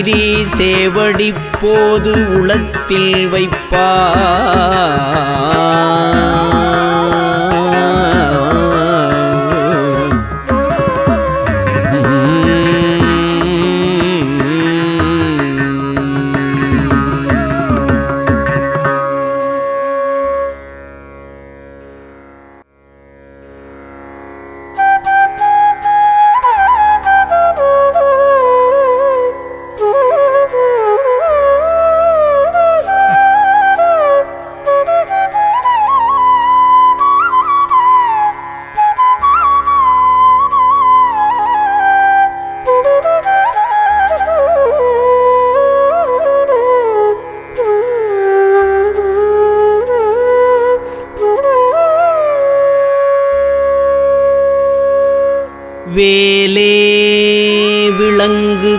அருணகிரி சேவடி போது உளத்தில் வைப்பா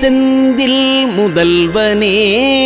செந்தில் முதல்வனே.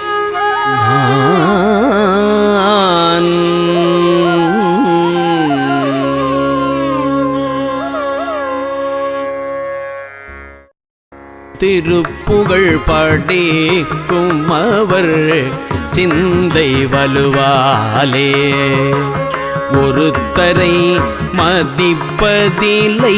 திருப்புகழ் படிக்கும் அவர் சிந்தை வலுவாலே. ஒருத்தரை மதிப்பதில்லை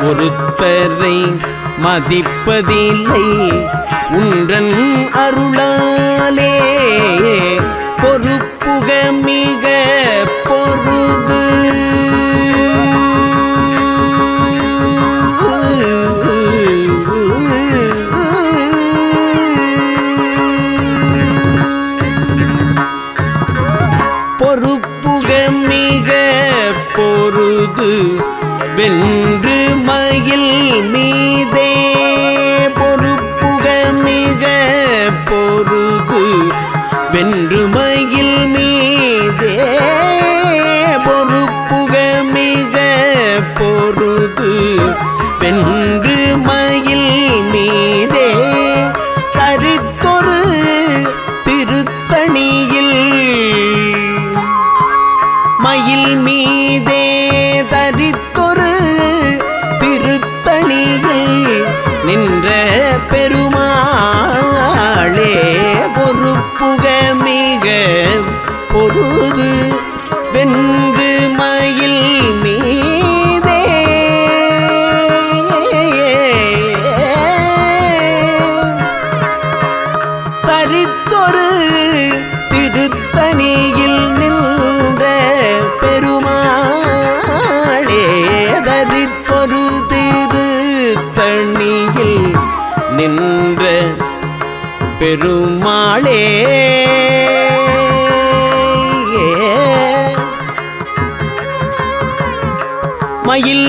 ஒருத்தரை மதிப்பதில்லை. உன்றன் அருளாலே பொறுப்புக மிக மயில் மீதே மயில்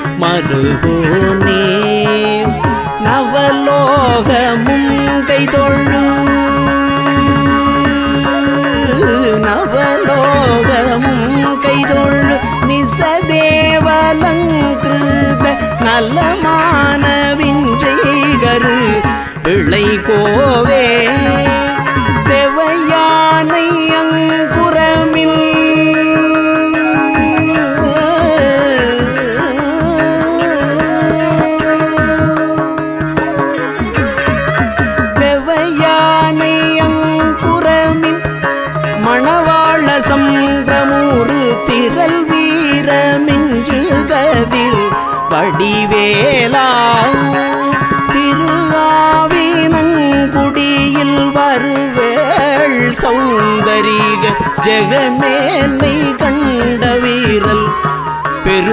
மருகோனே நவலோகமும் கைதொழு. நவலோகமும் கைதொழு. நிசதேவலங்கிருத நலமான விஞ்சைகரு பிள்ளை கோவே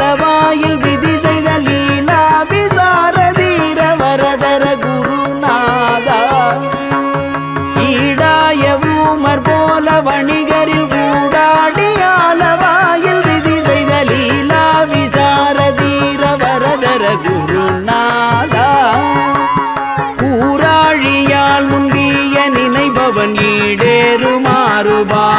வாயில் விதி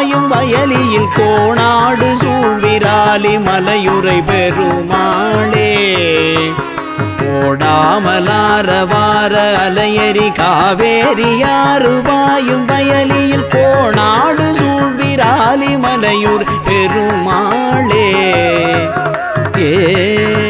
பாயும் வயலியில் கோணாடு சூழ்விராலி மலையுரை பெருமாளே. கோடாமலாரவார அலையரி காவேரியாறு பாயும் வயலியில் கோணாடு சூழ்விராலி மலையூர் பெருமாளே. ஏ